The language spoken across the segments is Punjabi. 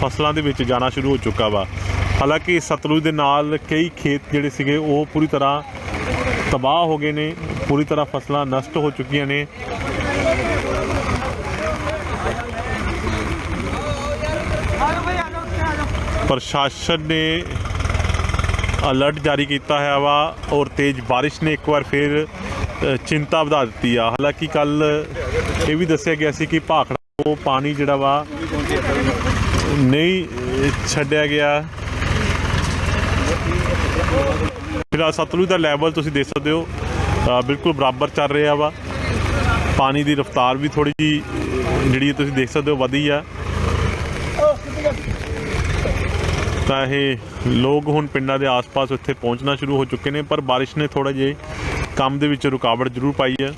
ਫਸਲਾਂ ਦੇ ਵਿੱਚ ਜਾਣਾ ਸ਼ੁਰੂ ਹੋ ਚੁੱਕਾ ਵਾ। ਹਾਲਾਂਕਿ ਸਤਲੁਜ ਦੇ ਨਾਲ ਕਈ ਖੇਤ ਜਿਹੜੇ ਸੀਗੇ, ਉਹ ਪੂਰੀ ਤਰ੍ਹਾਂ ਤਬਾਹ ਹੋ ਗਏ ਨੇ, ਪੂਰੀ ਤਰ੍ਹਾਂ ਫਸਲਾਂ ਨਸ਼ਟ ਹੋ ਚੁੱਕੀਆਂ ਨੇ। ਪ੍ਰਸ਼ਾਸਨ ਨੇ ਅਲਰਟ ਜਾਰੀ ਕੀਤਾ ਹੋਇਆ ਵਾ ਔਰ ਤੇਜ਼ ਬਾਰਿਸ਼ ਨੇ ਇੱਕ ਵਾਰ ਫਿਰ ਚਿੰਤਾ ਵਧਾ ਦਿੱਤੀ ਆ। ਹਾਲਾਂਕਿ ਕੱਲ ਇਹ ਵੀ ਦੱਸਿਆ ਗਿਆ ਸੀ ਕਿ ਭਾਖੜਾ ਤੋਂ ਪਾਣੀ ਜਿਹੜਾ ਵਾ ਨਹੀਂ ਛੱਡਿਆ ਗਿਆ। ਫਿਲਹਾਲ ਸਤਲੁਜ ਦਾ ਲੈਵਲ ਤੁਸੀਂ ਦੇਖ ਸਕਦੇ ਹੋ। ਬਿਲਕੁਲ ਬਰਾਬਰ ਚੱਲ ਰਿਹਾ ਵਾ। ਪਾਣੀ ਦੀ ਰਫ਼ਤਾਰ ਵੀ ਥੋੜੀ ਜੀ ਜਿਹੜੀ ਤੁਸੀਂ ਦੇਖ ਸਕਦੇ ਹੋ, ਵਧੀ ਆ। ਤਾਂ ਇਹ ਲੋਕ ਹੁਣ ਪਿੰਡਾਂ ਦੇ ਆਸ-ਪਾਸ ਇੱਥੇ ਪਹੁੰਚਣਾ ਸ਼ੁਰੂ ਹੋ ਚੁੱਕੇ ਨੇ, ਪਰ ਬਾਰਿਸ਼ ਨੇ ਥੋੜਾ ਜਿਹਾ ਕੰਮ ਦੇ ਵਿੱਚ ਰੁਕਾਵਟ ਜ਼ਰੂਰ ਪਾਈ ਹੈ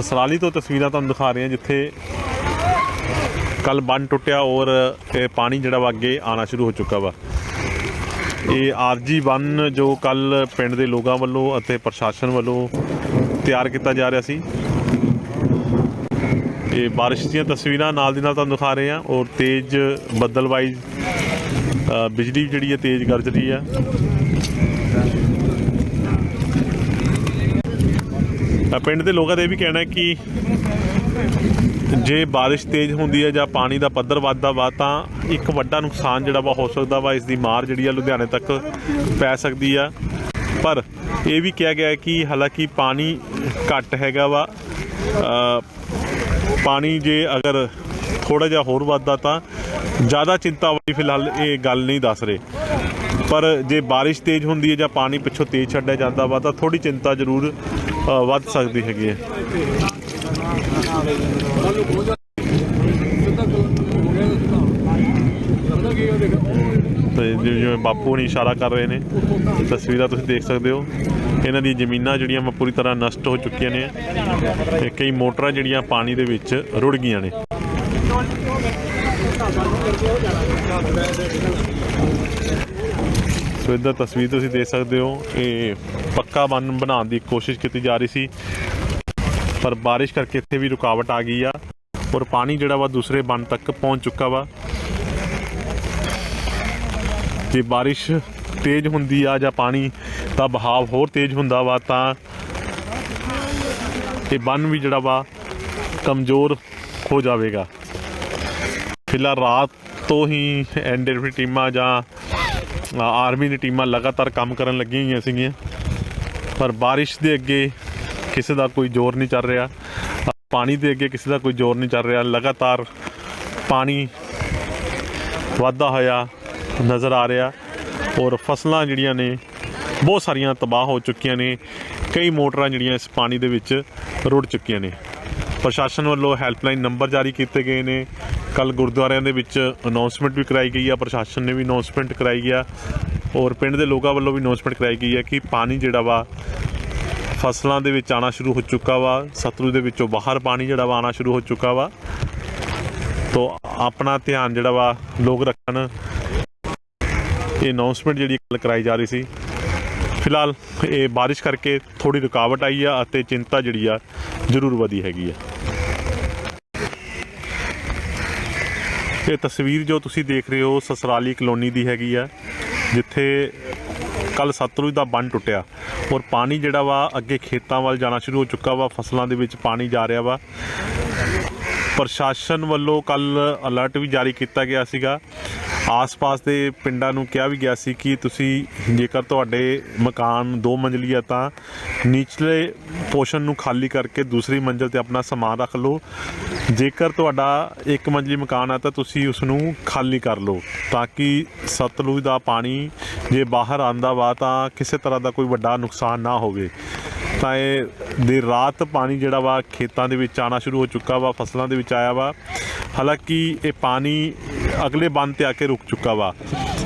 ਸਸਰਾਲੀ ਤੋਂ ਤਸਵੀਰਾਂ ਤੁਹਾਨੂੰ ਦਿਖਾ ਰਹੇ ਹਾਂ ਜਿੱਥੇ ਕੱਲ ਬੰਨ ਟੁੱਟਿਆ ਔਰ ਇਹ ਪਾਣੀ ਜਿਹੜਾ ਵਾ ਅੱਗੇ ਆਣਾ ਸ਼ੁਰੂ ਹੋ ਚੁੱਕਾ ਵਾ। ਇਹ ਆਰਜੀ ਬੰਨ ਜੋ ਕੱਲ ਪਿੰਡ ਦੇ ਲੋਕਾਂ ਵੱਲੋਂ ਅਤੇ ਪ੍ਰਸ਼ਾਸਨ ਵੱਲੋਂ ਤਿਆਰ ਕੀਤਾ ਜਾ ਰਿਹਾ ਸੀ। ਇਹ ਬਾਰਿਸ਼ ਦੀਆਂ ਤਸਵੀਰਾਂ ਨਾਲ ਦੀ ਨਾਲ ਤੁਹਾਨੂੰ ਦਿਖਾ ਰਹੇ ਹਾਂ ਔਰ ਤੇਜ਼ ਬੱਦਲਵਾਈ ਅ, ਬਿਜਲੀ ਜਿਹੜੀ ਹੈ ਤੇਜ਼ ਗਰਜ ਰਹੀ ਹੈ। ਪਿੰਡ ਦੇ ਲੋਕਾਂ ਦਾ ਇਹ ਵੀ ਕਹਿਣਾ ਹੈ ਕਿ ਜੇ ਬਾਰਿਸ਼ ਤੇਜ਼ ਹੁੰਦੀ ਹੈ ਜਾਂ ਪਾਣੀ ਦਾ ਪੱਧਰ ਵੱਧਦਾ ਵਾ, ਤਾਂ ਇੱਕ ਵੱਡਾ ਨੁਕਸਾਨ ਜਿਹੜਾ ਵਾ ਹੋ ਸਕਦਾ ਵਾ, ਇਸ ਦੀ ਮਾਰ ਜਿਹੜੀ ਆ ਲੁਧਿਆਣੇ ਤੱਕ ਪੈ ਸਕਦੀ ਆ। ਪਰ ਇਹ ਵੀ ਕਿਹਾ ਗਿਆ ਹੈ ਕਿ ਹਾਲਾਂਕਿ ਪਾਣੀ ਘੱਟ ਹੈਗਾ ਵਾ ਪਾਣੀ ਜੇ ਅਗਰ ਥੋੜਾ ਜਿਹਾ ਹੋਰ ਵੱਧਦਾ ਤਾਂ ਜ਼ਿਆਦਾ ਚਿੰਤਾ ਵਾਲੀ ਫਿਲਹਾਲ ਇਹ ਗੱਲ ਨਹੀਂ ਦੱਸ ਰਹੇ। ਪਰ ਜੇ ਬਾਰਿਸ਼ ਤੇਜ਼ ਹੁੰਦੀ ਹੈ ਜਾਂ ਪਾਣੀ ਪਿੱਛੋਂ ਤੇਜ਼ ਛੱਡਿਆ ਜਾਂਦਾ ਵਾ, ਤਾਂ ਥੋੜੀ ਚਿੰਤਾ ਜ਼ਰੂਰ ਵੱਧ ਸਕਦੀ ਹੈਗੀ ਹੈ। ਤੇ ਜਿਵੇਂ ਜਿਵੇਂ ਬਾਪੂ ਨੇ ਇਸ਼ਾਰਾ ਕਰ ਰਹੇ ਨੇ, ਤਸਵੀਰਾਂ ਤੁਸੀਂ ਦੇਖ ਸਕਦੇ ਹੋ। ਇਹਨਾਂ ਦੀਆਂ ਜ਼ਮੀਨਾਂ ਜਿਹੜੀਆਂ ਪੂਰੀ ਤਰ੍ਹਾਂ ਨਸ਼ਟ ਹੋ ਚੁੱਕੀਆਂ ਨੇ ਤੇ ਕਈ ਮੋਟਰਾਂ ਜਿਹੜੀਆਂ ਪਾਣੀ ਦੇ ਵਿੱਚ ਰੁੜ ਗਈਆਂ ਨੇ। ਸੋ ਇਧਰ ਤਸਵੀਰ ਤੁਸੀਂ ਦੇਖ ਸਕਦੇ ਹੋ। ਇਹ ਪੱਕਾ ਬੰਨ ਬਣਾਉਣ ਦੀ ਕੋਸ਼ਿਸ਼ ਕੀਤੀ ਜਾ ਰਹੀ ਸੀ। ਪਰ ਬਾਰਿਸ਼ ਕਰਕੇ ਇੱਥੇ ਵੀ ਰੁਕਾਵਟ ਆ ਗਈ ਆ ਔਰ ਪਾਣੀ ਜਿਹੜਾ ਵਾ ਦੂਸਰੇ ਬੰਨ ਤੱਕ ਪਹੁੰਚ ਚੁੱਕਾ ਵਾ। ਜੇ ਬਾਰਿਸ਼ ਤੇਜ਼ ਹੁੰਦੀ ਆ ਜਾਂ ਪਾਣੀ ਦਾ ਬਹਾਵ ਹੋਰ ਤੇਜ਼ ਹੁੰਦਾ ਵਾ ਤਾਂ ਇਹ ਬੰਨ ਵੀ ਜਿਹੜਾ ਵਾ ਕਮਜ਼ੋਰ ਹੋ ਜਾਵੇਗਾ। ਫਿਲਹਾਲ ਰਾਤ ਤੋਂ ਹੀ ਐਨਡੀਆਰਐਫ ਟੀਮਾਂ ਜਾਂ ਆਰਮੀ ਦੀ ਟੀਮਾਂ ਲਗਾਤਾਰ ਕੰਮ ਕਰਨ ਲੱਗੀਆਂ ਹੋਈਆਂ ਸੀਗੀਆਂ। ਪਰ ਬਾਰਿਸ਼ ਦੇ ਅੱਗੇ ਕਿਸੇ ਦਾ ਕੋਈ ਜ਼ੋਰ ਨਹੀਂ ਚੱਲ ਰਿਹਾ। ਪਾਣੀ ਦੇ ਅੱਗੇ ਕਿਸੇ ਦਾ ਕੋਈ ਜ਼ੋਰ ਨਹੀਂ ਚੱਲ ਰਿਹਾ। ਲਗਾਤਾਰ ਪਾਣੀ ਵਾਧਾ ਹੋਇਆ ਨਜ਼ਰ ਆ ਰਿਹਾ ਔਰ ਫਸਲਾਂ ਜਿਹੜੀਆਂ ਨੇ, ਬਹੁਤ ਸਾਰੀਆਂ ਤਬਾਹ ਹੋ ਚੁੱਕੀਆਂ ਨੇ। ਕਈ ਮੋਟਰਾਂ ਜਿਹੜੀਆਂ ਇਸ ਪਾਣੀ ਦੇ ਵਿੱਚ ਰੁੜ ਚੁੱਕੀਆਂ ਨੇ। ਪ੍ਰਸ਼ਾਸਨ ਵੱਲੋਂ ਹੈਲਪਲਾਈਨ ਨੰਬਰ ਜਾਰੀ ਕੀਤੇ ਗਏ ਨੇ। ਕੱਲ ਗੁਰਦੁਆਰਿਆਂ ਦੇ ਵਿੱਚ ਅਨਾਉਂਸਮੈਂਟ ਵੀ ਕਰਾਈ ਗਈ ਆ, ਪ੍ਰਸ਼ਾਸਨ ਨੇ ਵੀ ਅਨਾਉਂਸਮੈਂਟ ਕਰਾਈ ਆ ਔਰ ਪਿੰਡ ਦੇ ਲੋਕਾਂ ਵੱਲੋਂ ਵੀ ਅਨਾਉਂਸਮੈਂਟ ਕਰਾਈ ਗਈ ਆ ਕਿ ਪਾਣੀ ਜਿਹੜਾ ਵਾ ਫਸਲਾਂ ਦੇ ਵਿੱਚ ਆਣਾ ਸ਼ੁਰੂ ਹੋ ਚੁੱਕਾ ਵਾ, ਸਤਲੁਜ ਦੇ ਵਿੱਚੋਂ ਬਾਹਰ ਪਾਣੀ ਜਿਹੜਾ ਵਾ ਆਣਾ ਸ਼ੁਰੂ ਹੋ ਚੁੱਕਾ ਵਾ। ਤੋਂ ਆਪਣਾ ਧਿਆਨ ਜਿਹੜਾ ਵਾ ਲੋਕ ਰੱਖਣ। ਇਹ ਅਨਾਉਂਸਮੈਂਟ ਜਿਹੜੀ ਕੱਲ ਕਰਾਈ ਜਾ ਰਹੀ ਸੀ। ਫਿਲਹਾਲ ਇਹ ਬਾਰਿਸ਼ ਕਰਕੇ ਥੋੜੀ ਰੁਕਾਵਟ ਆਈ ਆ ਅਤੇ ਚਿੰਤਾ ਜਿਹੜੀ ਆ ਜ਼ਰੂਰ ਵਧੀ ਹੈਗੀ ਆ। ਇਹ ਤਸਵੀਰ ਜੋ ਤੁਸੀਂ ਦੇਖ ਰਹੇ ਹੋ, ਸਸਰਾਲੀ ਕਲੋਨੀ ਦੀ ਹੈਗੀ ਆ, ਜਿੱਥੇ ਕੱਲ ਸਤਲੁਜ ਦਾ ਬੰਨ ਟੁੱਟਿਆ ਔਰ ਪਾਣੀ ਜਿਹੜਾ ਵਾ ਅੱਗੇ ਖੇਤਾਂ ਵੱਲ ਜਾਣਾ ਸ਼ੁਰੂ ਹੋ ਚੁੱਕਾ ਵਾ, ਫਸਲਾਂ ਦੇ ਵਿੱਚ ਪਾਣੀ ਜਾ ਰਿਹਾ ਵਾ। ਪ੍ਰਸ਼ਾਸਨ ਵੱਲੋਂ ਕੱਲ ਅਲਰਟ ਵੀ ਜਾਰੀ ਕੀਤਾ ਗਿਆ ਸੀਗਾ। ਆਸ-ਪਾਸ ਦੇ ਪਿੰਡਾਂ ਨੂੰ ਕਿਹਾ ਵੀ ਗਿਆ ਸੀ ਕਿ ਤੁਸੀਂ ਜੇਕਰ ਤੁਹਾਡੇ ਮਕਾਨ ਦੋ ਮੰਜ਼ਲੀ ਆ ਤਾਂ ਨੀਚਲੇ ਪੋਰਸ਼ਨ ਨੂੰ ਖਾਲੀ ਕਰਕੇ ਦੂਸਰੀ ਮੰਜ਼ਲ ਤੇ ਆਪਣਾ ਸਮਾਨ ਰੱਖ ਲਓ। ਜੇਕਰ ਤੁਹਾਡਾ ਇੱਕ ਮੰਜ਼ਲੀ ਮਕਾਨ ਆ ਤਾਂ ਤੁਸੀਂ ਉਸ ਨੂੰ ਖਾਲੀ ਕਰ ਲਓ ਤਾਂ ਕਿ ਸਤਲੁਜ ਦਾ ਪਾਣੀ ਜੇ ਬਾਹਰ ਆਂਦਾ ਵਾ ਤਾਂ ਕਿਸੇ ਤਰ੍ਹਾਂ ਦਾ ਕੋਈ ਵੱਡਾ ਨੁਕਸਾਨ ਨਾ ਹੋਵੇ। ਤਾਂ ਇਹ ਦੇਰ ਰਾਤ ਪਾਣੀ ਜਿਹੜਾ ਵਾ ਖੇਤਾਂ ਦੇ ਵਿੱਚ ਆਣਾ ਸ਼ੁਰੂ ਹੋ ਚੁੱਕਾ ਵਾ ਫਸਲਾਂ ਦੇ ਵਿੱਚ ਆਇਆ ਵਾ। ਹਾਲਾਂਕਿ ਇਹ ਪਾਣੀ ਅਗਲੇ ਬੰਨ ਤੇ ਆ ਕੇ ਰੁਕ ਚੁੱਕਾ ਵਾ।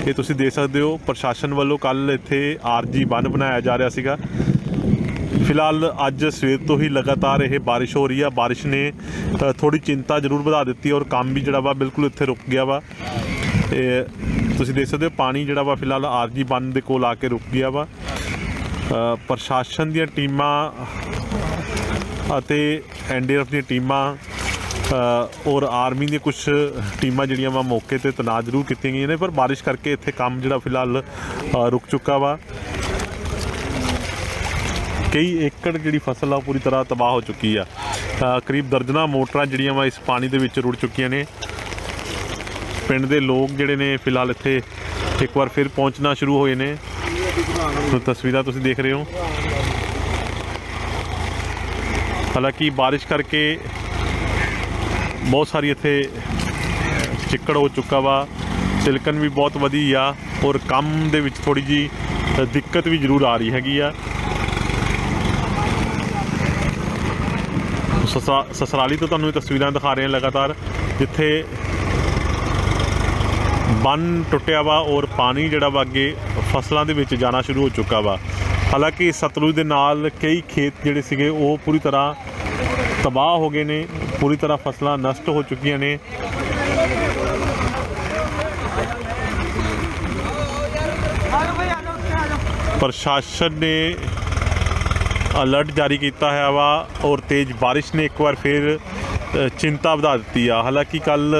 ਇਹ ਤੁਸੀਂ ਦੇਖ ਸਕਦੇ ਹੋ ਪ੍ਰਸ਼ਾਸਨ ਵੱਲੋਂ ਕੱਲ ਇੱਥੇ ਆਰਜੀ ਬੰਨ ਬਣਾਇਆ ਜਾ ਰਿਹਾ ਸੀਗਾ। ਫਿਲਹਾਲ ਅੱਜ ਸਵੇਰ ਤੋਂ ਹੀ ਲਗਾਤਾਰ ਇਹ ਬਾਰਿਸ਼ ਹੋ ਰਹੀ ਆ। ਬਾਰਿਸ਼ ਨੇ ਅ, ਥੋੜੀ ਚਿੰਤਾ ਜ਼ਰੂਰ ਵਧਾ ਦਿੱਤੀ ਔਰ ਕੰਮ ਵੀ ਜਿਹੜਾ ਵਾ ਬਿਲਕੁਲ ਇੱਥੇ ਰੁਕ ਗਿਆ ਵਾ। ਇਹ ਤੁਸੀਂ ਦੇਖ ਸਕਦੇ ਹੋ ਪਾਣੀ ਜਿਹੜਾ ਵਾ ਫਿਲਹਾਲ ਆਰਜੀ ਬੰਨ ਦੇ ਕੋਲ ਆ ਕੇ ਰੁਕ ਗਿਆ ਵਾ। ਪ੍ਰਸ਼ਾਸਨ ਦੀਆਂ ਟੀਮਾਂ ਅਤੇ ਐਨਡੀਆਰਐਫ ਦੀਆਂ ਟੀਮਾਂ ਔਰ ਆਰਮੀ ਦੀਆਂ ਕੁਝ ਟੀਮਾਂ ਜਿਹੜੀਆਂ ਵਾ ਮੌਕੇ ਤੇ ਤੈਨਾਤ ਜ਼ਰੂਰ ਕੀਤੀਆਂ ਗਈਆਂ ਨੇ, ਪਰ ਬਾਰਿਸ਼ ਕਰਕੇ ਇੱਥੇ ਕੰਮ ਜਿਹੜਾ ਫਿਲਹਾਲ ਰੁਕ ਚੁੱਕਾ ਵਾ। ਕਈ ਏਕੜ ਜਿਹੜੀ ਫਸਲ ਆ ਪੂਰੀ ਤਰ੍ਹਾਂ ਤਬਾਹ ਹੋ ਚੁੱਕੀ ਆ। ਕਰੀਬ ਦਰਜਨਾਂ ਮੋਟਰਾਂ ਜਿਹੜੀਆਂ ਵਾ ਇਸ ਪਾਣੀ ਦੇ ਵਿੱਚ ਰੁੜ ਚੁੱਕੀਆਂ ਨੇ। ਪਿੰਡ ਦੇ ਲੋਕ ਜਿਹੜੇ ਨੇ ਫਿਲਹਾਲ ਇੱਥੇ ਇੱਕ ਵਾਰ ਫਿਰ ਪਹੁੰਚਣਾ ਸ਼ੁਰੂ ਹੋਏ ਨੇ। ਸੋ ਤਸਵੀਰਾਂ ਤੁਸੀਂ ਦੇਖ ਰਹੇ ਹੋ। ਹਾਲਾਂਕਿ ਬਾਰਿਸ਼ ਕਰਕੇ ਬਹੁਤ ਸਾਰੀ ਇੱਥੇ ਚਿੱਕੜ ਹੋ ਚੁੱਕਾ ਵਾ। ਸਿਲਕਨ ਵੀ ਬਹੁਤ ਵਧੀ ਆ ਔਰ ਕੰਮ ਦੇ ਵਿੱਚ ਥੋੜੀ ਜੀ ਦਿੱਕਤ ਵੀ ਜ਼ਰੂਰ ਆ ਰਹੀ ਹੈਗੀ ਆ। ਸਸਰਾ- ਸਸਰਾਲੀ ਤੋਂ ਤੁਹਾਨੂੰ ਇਹ ਤਸਵੀਰਾਂ ਦਿਖਾ ਰਹੇ ਹਾਂ ਲਗਾਤਾਰ, ਜਿੱਥੇ ਬੰਨ ਟੁੱਟਿਆ ਵਾ ਔਰ ਪਾਣੀ ਜਿਹੜਾ ਵਾ ਅੱਗੇ ਫਸਲਾਂ ਦੇ ਵਿੱਚ ਜਾਣਾ ਸ਼ੁਰੂ ਹੋ ਚੁੱਕਾ ਵਾ। ਹਾਲਾਂਕਿ ਸਤਲੁਜ ਦੇ ਨਾਲ ਕਈ ਖੇਤ ਜਿਹੜੇ ਸੀਗੇ, ਉਹ ਪੂਰੀ ਤਰ੍ਹਾਂ ਤਬਾਹ ਹੋ ਗਏ ਨੇ, ਪੂਰੀ ਤਰ੍ਹਾਂ ਫਸਲਾਂ ਨਸ਼ਟ ਹੋ ਚੁੱਕੀਆਂ ਨੇ। ਪ੍ਰਸ਼ਾਸਨ ਨੇ ਅਲਰਟ ਜਾਰੀ ਕੀਤਾ ਹੈ ਵਾ ਔਰ ਤੇਜ਼ ਬਾਰਿਸ਼ ਨੇ ਇੱਕ ਵਾਰ ਫਿਰ ਚਿੰਤਾ ਵਧਾ ਦਿੱਤੀ ਆ। ਹਾਲਾਂਕਿ ਕੱਲ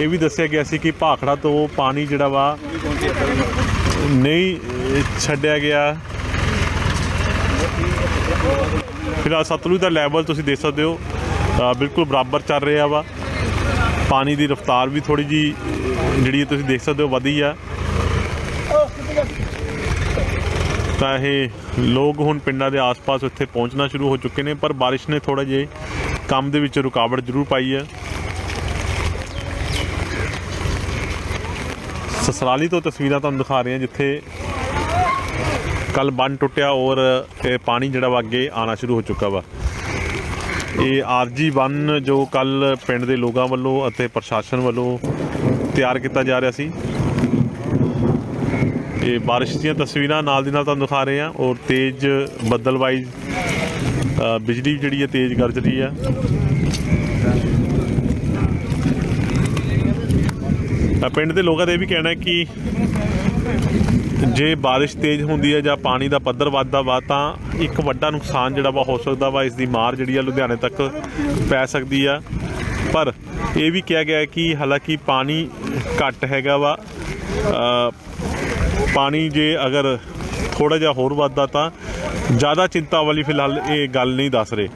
ਇਹ ਵੀ ਦੱਸਿਆ ਗਿਆ ਸੀ ਕਿ ਭਾਖੜਾ ਤੋਂ ਪਾਣੀ ਜਿਹੜਾ ਵਾ ਨਹੀਂ ਛੱਡਿਆ ਗਿਆ। ਫਿਲਹਾਲ ਸਤਲੁਜ ਦਾ ਲੈਵਲ ਤੁਸੀਂ ਦੇਖ ਸਕਦੇ ਹੋ। ਬਿਲਕੁਲ ਬਰਾਬਰ ਚੱਲ ਰਿਹਾ ਵਾ। ਪਾਣੀ ਦੀ ਰਫ਼ਤਾਰ ਵੀ ਥੋੜੀ ਜੀ ਜਿਹੜੀ ਹੈ ਤੁਸੀਂ ਦੇਖ ਸਕਦੇ ਹੋ, ਵਧੀ ਆ। ਤਾਂ ਇਹ ਲੋਕ ਹੁਣ ਪਿੰਡਾਂ ਦੇ ਆਸ-ਪਾਸ ਉੱਥੇ ਪਹੁੰਚਣਾ ਸ਼ੁਰੂ ਹੋ ਚੁੱਕੇ ਨੇ, ਪਰ ਬਾਰਿਸ਼ ਨੇ ਥੋੜਾ ਜਿਹਾ ਕੰਮ ਦੇ ਵਿੱਚ ਰੁਕਾਵਟ ਜ਼ਰੂਰ ਪਾਈ ਹੈ ਸਸਰਾਲੀ ਤੋਂ ਤਸਵੀਰਾਂ ਤੁਹਾਨੂੰ ਦਿਖਾ ਰਹੇ ਹਾਂ ਜਿੱਥੇ ਕੱਲ ਬੰਨ ਟੁੱਟਿਆ ਔਰ ਇਹ ਪਾਣੀ ਜਿਹੜਾ ਵਾ ਅੱਗੇ ਆਣਾ ਸ਼ੁਰੂ ਹੋ ਚੁੱਕਾ ਵਾ। ਇਹ ਆਰਜੀ ਬੰਨ ਜੋ ਕੱਲ ਪਿੰਡ ਦੇ ਲੋਕਾਂ ਵੱਲੋਂ ਅਤੇ ਪ੍ਰਸ਼ਾਸਨ ਵੱਲੋਂ ਤਿਆਰ ਕੀਤਾ ਜਾ ਰਿਹਾ ਸੀ। ਇਹ ਬਾਰਿਸ਼ ਦੀਆਂ ਤਸਵੀਰਾਂ ਨਾਲ ਦੀ ਨਾਲ ਤੁਹਾਨੂੰ ਦਿਖਾ ਰਹੇ ਹਾਂ ਔਰ ਤੇਜ਼ ਬੱਦਲਵਾਈ ਅ, ਬਿਜਲੀ ਜਿਹੜੀ ਹੈ ਤੇਜ਼ ਗਰਜ ਰਹੀ ਹੈ। ਤਾਂ ਪਿੰਡ ਦੇ ਲੋਕਾਂ ਦਾ ਇਹ ਵੀ ਕਹਿਣਾ ਹੈ ਕਿ ਜੇ ਬਾਰਿਸ਼ ਤੇਜ਼ ਹੁੰਦੀ ਹੈ ਜਾਂ ਪਾਣੀ ਦਾ ਪੱਧਰ ਵੱਧਦਾ ਵਾ, ਤਾਂ ਇੱਕ ਵੱਡਾ ਨੁਕਸਾਨ ਜਿਹੜਾ ਵਾ ਹੋ ਸਕਦਾ ਵਾ, ਇਸ ਦੀ ਮਾਰ ਜਿਹੜੀ ਆ ਲੁਧਿਆਣੇ ਤੱਕ ਪੈ ਸਕਦੀ ਆ। ਪਰ ਇਹ ਵੀ ਕਿਹਾ ਗਿਆ ਕਿ ਹਾਲਾਂਕਿ ਪਾਣੀ ਘੱਟ ਹੈਗਾ ਵਾ ਪਾਣੀ ਜੇ ਅਗਰ ਥੋੜਾ ਜਿਹਾ ਹੋਰ ਵੱਧਦਾ ਤਾਂ ਜ਼ਿਆਦਾ ਚਿੰਤਾ ਵਾਲੀ ਫਿਲਹਾਲ ਇਹ ਗੱਲ ਨਹੀਂ ਦੱਸ ਰਹੇ।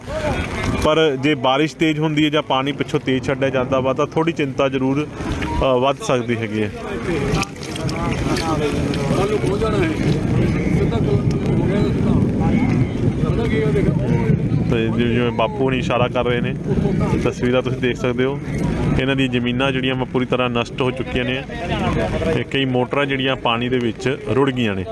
ਪਰ ਜੇ ਬਾਰਿਸ਼ ਤੇਜ਼ ਹੁੰਦੀ ਹੈ ਜਾਂ ਪਾਣੀ ਪਿੱਛੋਂ ਤੇਜ਼ ਛੱਡਿਆ ਜਾਂਦਾ ਵਾ, ਤਾਂ ਥੋੜੀ ਚਿੰਤਾ ਜ਼ਰੂਰ ਵੱਧ ਸਕਦੀ ਹੈਗੀ ਹੈ। ਕੱਲ ਤੇ ਜਿਵੇਂ ਬਾਪੂ ਨੇ ਇਸ਼ਾਰਾ ਕਰ ਰਹੇ ਨੇ ਤਸਵੀਰਾਂ ਤੁਸੀਂ ਦੇਖ ਸਕਦੇ ਹੋ। ਇਹਨਾਂ ਦੀ ਜ਼ਮੀਨਾਂ ਜਿਹੜੀਆਂ ਵਾ ਪੂਰੀ ਤਰ੍ਹਾਂ ਨਸ਼ਟ ਹੋ ਚੁੱਕੀਆਂ ਨੇ। ਤੇ ਕਈ ਮੋਟਰਾਂ ਜਿਹੜੀਆਂ ਪਾਣੀ ਦੇ ਵਿੱਚ ਰੁੜ ਗਈਆਂ ਨੇ।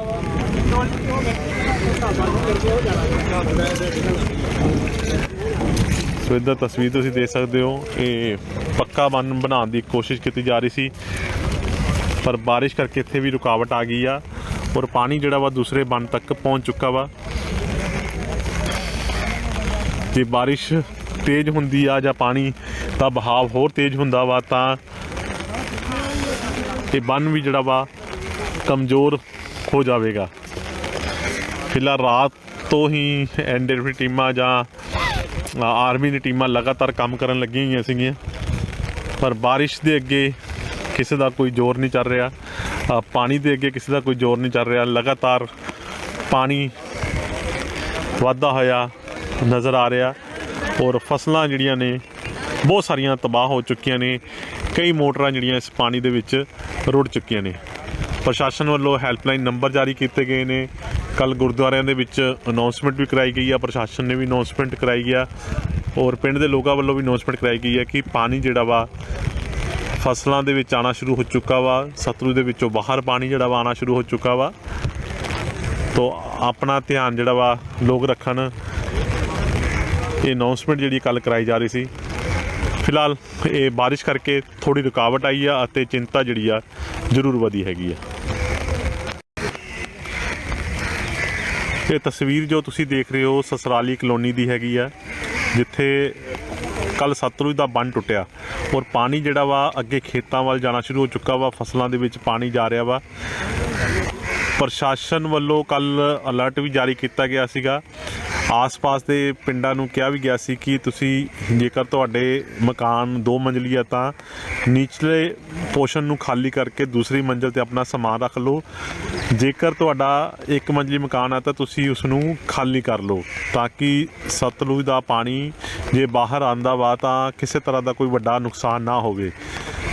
ਸੋ ਇੱਧਰ ਤਸਵੀਰ ਤੁਸੀਂ ਦੇਖ ਸਕਦੇ ਹੋ। ਇਹ ਪੱਕਾ ਬੰਨ ਬਣਾਉਣ ਦੀ ਕੋਸ਼ਿਸ਼ ਕੀਤੀ ਜਾ ਰਹੀ ਸੀ। ਪਰ ਬਾਰਿਸ਼ ਕਰਕੇ ਇੱਥੇ ਵੀ ਰੁਕਾਵਟ ਆ ਗਈ ਆ ਔਰ ਪਾਣੀ ਜਿਹੜਾ ਵਾ ਦੂਸਰੇ ਬੰਨ ਤੱਕ ਪਹੁੰਚ ਚੁੱਕਾ ਵਾ। ਜੇ ਬਾਰਿਸ਼ ਤੇਜ਼ ਹੁੰਦੀ ਆ ਜਾਂ ਪਾਣੀ ਦਾ ਬਹਾਵ ਹੋਰ ਤੇਜ਼ ਹੁੰਦਾ ਵਾ ਤਾਂ ਇਹ ਬੰਨ ਵੀ ਜਿਹੜਾ ਵਾ ਕਮਜ਼ੋਰ ਹੋ ਜਾਵੇਗਾ। ਫਿਲਹਾਲ ਰਾਤ ਤੋਂ ਹੀ ਐਨਡੀਆਰਐਫ ਟੀਮਾਂ ਜਾਂ ਆਰਮੀ ਦੀ ਟੀਮਾਂ ਲਗਾਤਾਰ ਕੰਮ ਕਰਨ ਲੱਗੀਆਂ ਹੋਈਆਂ ਸੀਗੀਆਂ। ਪਰ ਬਾਰਿਸ਼ ਦੇ ਅੱਗੇ ਕਿਸੇ ਦਾ ਕੋਈ ਜ਼ੋਰ ਨਹੀਂ ਚੱਲ ਰਿਹਾ। ਪਾਣੀ ਦੇ ਅੱਗੇ ਕਿਸੇ ਦਾ ਕੋਈ ਜ਼ੋਰ ਨਹੀਂ ਚੱਲ ਰਿਹਾ। ਲਗਾਤਾਰ ਪਾਣੀ ਵਾਧਾ ਹੋਇਆ ਨਜ਼ਰ ਆ ਰਿਹਾ ਔਰ ਫਸਲਾਂ ਜਿਹੜੀਆਂ ਨੇ, ਬਹੁਤ ਸਾਰੀਆਂ ਤਬਾਹ ਹੋ ਚੁੱਕੀਆਂ ਨੇ। ਕਈ ਮੋਟਰਾਂ ਜਿਹੜੀਆਂ ਇਸ ਪਾਣੀ ਦੇ ਵਿੱਚ ਰੁੜ ਚੁੱਕੀਆਂ ਨੇ। ਪ੍ਰਸ਼ਾਸਨ ਵੱਲੋਂ ਹੈਲਪਲਾਈਨ ਨੰਬਰ ਜਾਰੀ ਕੀਤੇ ਗਏ ਨੇ। ਕੱਲ ਗੁਰਦੁਆਰਿਆਂ ਦੇ ਵਿੱਚ ਅਨਾਉਂਸਮੈਂਟ ਵੀ ਕਰਾਈ ਗਈ ਆ, ਪ੍ਰਸ਼ਾਸਨ ਨੇ ਵੀ ਅਨਾਉਂਸਮੈਂਟ ਕਰਾਈ ਆ, ਔਰ ਪਿੰਡ ਦੇ ਲੋਕਾਂ ਵੱਲੋਂ ਵੀ ਅਨਾਉਂਸਮੈਂਟ ਕਰਾਈ ਗਈ ਹੈ ਕਿ ਪਾਣੀ ਜਿਹੜਾ ਵਾ ਫਸਲਾਂ ਦੇ ਵਿੱਚ ਆਣਾ ਸ਼ੁਰੂ ਹੋ ਚੁੱਕਾ ਵਾ, ਸਤਲੁਜ ਦੇ ਵਿੱਚੋਂ ਬਾਹਰ ਪਾਣੀ ਜਿਹੜਾ ਵਾ ਆਣਾ ਸ਼ੁਰੂ ਹੋ ਚੁੱਕਾ ਵਾ। ਤੋ ਆਪਣਾ ਧਿਆਨ ਜਿਹੜਾ ਵਾ ਲੋਕ ਰੱਖਣ। ਇਹ ਅਨਾਉਂਸਮੈਂਟ ਜਿਹੜੀ ਕੱਲ ਕਰਾਈ ਜਾ ਰਹੀ ਸੀ। ਫਿਲਹਾਲ ਇਹ ਬਾਰਿਸ਼ ਕਰਕੇ ਥੋੜੀ ਰੁਕਾਵਟ ਆਈ ਆ ਅਤੇ ਚਿੰਤਾ ਜਿਹੜੀ ਆ ਜ਼ਰੂਰ ਵਧੀ ਹੈਗੀ ਆ। ਇਹ ਤਸਵੀਰ ਜੋ ਤੁਸੀਂ ਦੇਖ ਰਹੇ ਹੋ ਸਸਰਾਲੀ ਕਲੋਨੀ ਦੀ ਹੈਗੀ ਆ, ਜਿੱਥੇ ਕੱਲ ਸਤਲੁਜ ਦਾ ਬੰਨ ਟੁੱਟਿਆ ਔਰ ਪਾਣੀ ਜਿਹੜਾ ਵਾ ਅੱਗੇ ਖੇਤਾਂ ਵੱਲ ਜਾਣਾ ਸ਼ੁਰੂ ਹੋ ਚੁੱਕਾ ਵਾ, ਫਸਲਾਂ ਦੇ ਵਿੱਚ ਪਾਣੀ ਜਾ ਰਿਹਾ ਵਾ। ਪ੍ਰਸ਼ਾਸਨ ਵੱਲੋਂ ਕੱਲ ਅਲਰਟ ਵੀ ਜਾਰੀ ਕੀਤਾ ਗਿਆ ਸੀਗਾ। ਆਸ-ਪਾਸ ਦੇ ਪਿੰਡਾਂ ਨੂੰ ਕਿਹਾ ਵੀ ਗਿਆ ਸੀ ਕਿ ਤੁਸੀਂ ਜੇਕਰ ਤੁਹਾਡੇ ਮਕਾਨ ਦੋ ਮੰਜ਼ਲੀ ਆ ਤਾਂ ਨੀਚਲੇ ਪੋਰਸ਼ਨ ਨੂੰ ਖਾਲੀ ਕਰਕੇ ਦੂਸਰੀ ਮੰਜ਼ਲ ਤੇ ਆਪਣਾ ਸਮਾਨ ਰੱਖ ਲਓ। ਜੇਕਰ ਤੁਹਾਡਾ ਇੱਕ ਮੰਜ਼ਲੀ ਮਕਾਨ ਆ ਤਾਂ ਤੁਸੀਂ ਉਸ ਨੂੰ ਖਾਲੀ ਕਰ ਲਓ ਤਾਂ ਕਿ ਸਤਲੁਜ ਦਾ ਪਾਣੀ ਜੇ ਬਾਹਰ ਆਂਦਾ ਵਾ ਤਾਂ ਕਿਸੇ ਤਰ੍ਹਾਂ ਦਾ ਕੋਈ ਵੱਡਾ ਨੁਕਸਾਨ ਨਾ ਹੋਵੇ।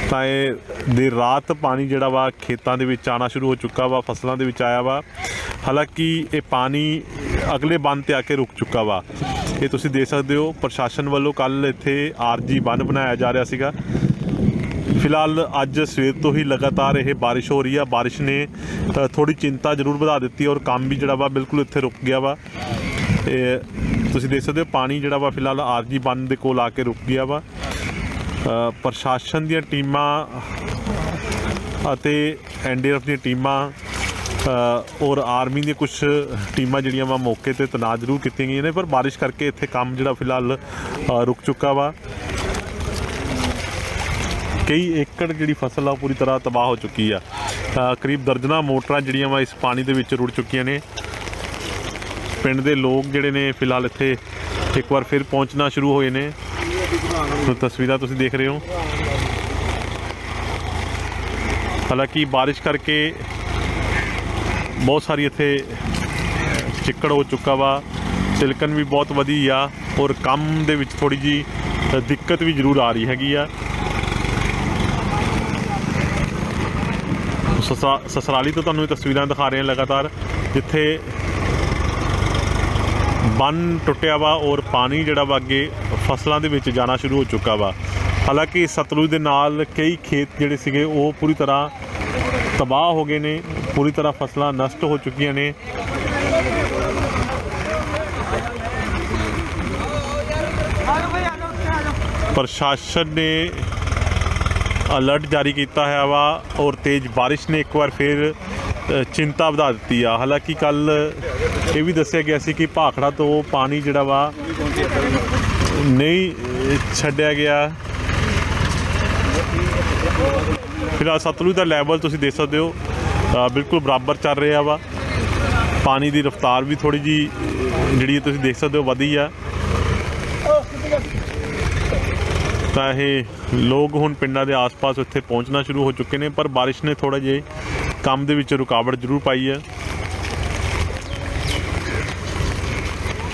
ਤਾਂ ਇਹ ਦੇਰ ਰਾਤ ਪਾਣੀ ਜਿਹੜਾ ਵਾ ਖੇਤਾਂ ਦੇ ਵਿੱਚ ਆਣਾ ਸ਼ੁਰੂ ਹੋ ਚੁੱਕਾ ਵਾ ਫਸਲਾਂ ਦੇ ਵਿੱਚ ਆਇਆ ਵਾ। ਹਾਲਾਂਕਿ ਇਹ ਪਾਣੀ ਅਗਲੇ ਬੰਨ ਤੇ ਆ ਕੇ ਰੁਕ ਚੁੱਕਾ ਵਾ। ਇਹ ਤੁਸੀਂ ਦੇਖ ਸਕਦੇ ਹੋ ਪ੍ਰਸ਼ਾਸਨ ਵੱਲੋਂ ਕੱਲ ਇੱਥੇ ਆਰਜੀ ਬੰਨ ਬਣਾਇਆ ਜਾ ਰਿਹਾ ਸੀਗਾ। ਫਿਲਹਾਲ ਅੱਜ ਸਵੇਰ ਤੋਂ ਹੀ ਲਗਾਤਾਰ ਇਹ ਬਾਰਿਸ਼ ਹੋ ਰਹੀ ਆ। ਬਾਰਿਸ਼ ਨੇ ਅ, ਥੋੜੀ ਚਿੰਤਾ ਜ਼ਰੂਰ ਵਧਾ ਦਿੱਤੀ ਔਰ ਕੰਮ ਵੀ ਜਿਹੜਾ ਵਾ ਬਿਲਕੁਲ ਇੱਥੇ ਰੁਕ ਗਿਆ ਵਾ। ਇਹ ਤੁਸੀਂ ਦੇਖ ਸਕਦੇ ਹੋ ਪਾਣੀ ਜਿਹੜਾ ਵਾ ਫਿਲਹਾਲ ਆਰਜੀ ਬੰਨ ਦੇ ਕੋਲ ਆ ਕੇ ਰੁਕ ਗਿਆ ਵਾ। ਪ੍ਰਸ਼ਾਸਨ ਦੀਆਂ ਟੀਮਾਂ ਅਤੇ ਐਨਡੀਆਰਐਫ ਦੀਆਂ ਟੀਮਾਂ ਔਰ ਆਰਮੀ ਦੀਆਂ ਕੁਝ ਟੀਮਾਂ ਜਿਹੜੀਆਂ ਵਾ ਮੌਕੇ ਤੇ ਤੈਨਾਤ ਜ਼ਰੂਰ ਕੀਤੀਆਂ ਗਈਆਂ ਨੇ, ਪਰ ਬਾਰਿਸ਼ ਕਰਕੇ ਇੱਥੇ ਕੰਮ ਜਿਹੜਾ ਫਿਲਹਾਲ ਰੁਕ ਚੁੱਕਾ ਵਾ। ਕਈ ਏਕੜ ਜਿਹੜੀ ਫਸਲ ਆ ਉਹ ਪੂਰੀ ਤਰ੍ਹਾਂ ਤਬਾਹ ਹੋ ਚੁੱਕੀ ਆ। ਕਰੀਬ ਦਰਜਨਾਂ ਮੋਟਰਾਂ ਜਿਹੜੀਆਂ ਵਾ ਇਸ ਪਾਣੀ ਦੇ ਵਿੱਚ ਰੁੜ ਚੁੱਕੀਆਂ ਨੇ। ਪਿੰਡ ਦੇ ਲੋਕ ਜਿਹੜੇ ਨੇ ਫਿਲਹਾਲ ਇੱਥੇ ਇੱਕ ਵਾਰ ਫਿਰ ਪਹੁੰਚਣਾ ਸ਼ੁਰੂ ਹੋਏ ਨੇ। ਸੋ ਤਸਵੀਰਾਂ ਤੁਸੀਂ ਦੇਖ ਰਹੇ ਹੋ। ਹਾਲਾਂਕਿ ਬਾਰਿਸ਼ ਕਰਕੇ ਬਹੁਤ ਸਾਰੀ ਇੱਥੇ ਚਿੱਕੜ ਹੋ ਚੁੱਕਾ ਵਾ ਸਿਲਕਨ ਵੀ ਬਹੁਤ ਵਧੀ ਆ ਔਰ ਕੰਮ ਦੇ ਵਿੱਚ ਥੋੜੀ ਜੀ ਦਿੱਕਤ ਵੀ ਜ਼ਰੂਰ ਆ ਰਹੀ ਹੈਗੀ ਆ। ਸਸਰਾ- ਸਸਰਾਲੀ ਤੋਂ ਤੁਹਾਨੂੰ ਇਹ ਤਸਵੀਰਾਂ ਦਿਖਾ ਰਹੇ ਹਾਂ ਲਗਾਤਾਰ, ਜਿੱਥੇ ਬੰਨ ਟੁੱਟਿਆ ਵਾ ਔਰ ਪਾਣੀ ਜਿਹੜਾ ਵਾ ਅੱਗੇ ਫਸਲਾਂ ਦੇ ਵਿੱਚ ਜਾਣਾ ਸ਼ੁਰੂ ਹੋ ਚੁੱਕਾ ਵਾ। ਹਾਲਾਂਕਿ ਸਤਲੁਜ ਦੇ ਨਾਲ ਕਈ ਖੇਤ ਜਿਹੜੇ ਸੀਗੇ, ਉਹ ਪੂਰੀ ਤਰ੍ਹਾਂ ਤਬਾਹ ਹੋ ਗਏ ਨੇ, ਪੂਰੀ ਤਰ੍ਹਾਂ ਫਸਲਾਂ ਨਸ਼ਟ ਹੋ ਚੁੱਕੀਆਂ ਨੇ। ਪ੍ਰਸ਼ਾਸਨ ਨੇ ਅਲਰਟ ਜਾਰੀ ਕੀਤਾ ਹੈ ਵਾ ਔਰ ਤੇਜ਼ ਬਾਰਿਸ਼ ਨੇ ਇੱਕ ਵਾਰ ਫਿਰ ਚਿੰਤਾ ਵਧਾ ਦਿੱਤੀ ਆ। ਹਾਲਾਂਕਿ ਕੱਲ ਇਹ ਵੀ ਦੱਸਿਆ ਗਿਆ ਸੀ ਕਿ ਭਾਖੜਾ ਤੋਂ ਪਾਣੀ ਜਿਹੜਾ ਵਾ ਨਹੀਂ ਛੱਡਿਆ ਗਿਆ। ਫਿਲਹਾਲ ਸਤਲੁਜ ਦਾ ਲੈਵਲ ਤੁਸੀਂ ਦੇਖ ਸਕਦੇ ਹੋ। ਬਿਲਕੁਲ ਬਰਾਬਰ ਚੱਲ ਰਿਹਾ ਵਾ। ਪਾਣੀ ਦੀ ਰਫ਼ਤਾਰ ਵੀ ਥੋੜੀ ਜੀ ਜਿਹੜੀ ਤੁਸੀਂ ਦੇਖ ਸਕਦੇ ਹੋ ਵਧੀ ਆ। ਤਾਂ ਇਹ ਲੋਕ ਹੁਣ ਪਿੰਡਾਂ ਦੇ ਆਸ-ਪਾਸ ਉੱਥੇ ਪਹੁੰਚਣਾ ਸ਼ੁਰੂ ਹੋ ਚੁੱਕੇ ਨੇ, ਪਰ ਬਾਰਿਸ਼ ਨੇ ਥੋੜਾ ਜਿਹਾ ਕੰਮ ਦੇ ਵਿੱਚ ਰੁਕਾਵਟ ਜ਼ਰੂਰ ਪਾਈ ਹੈ।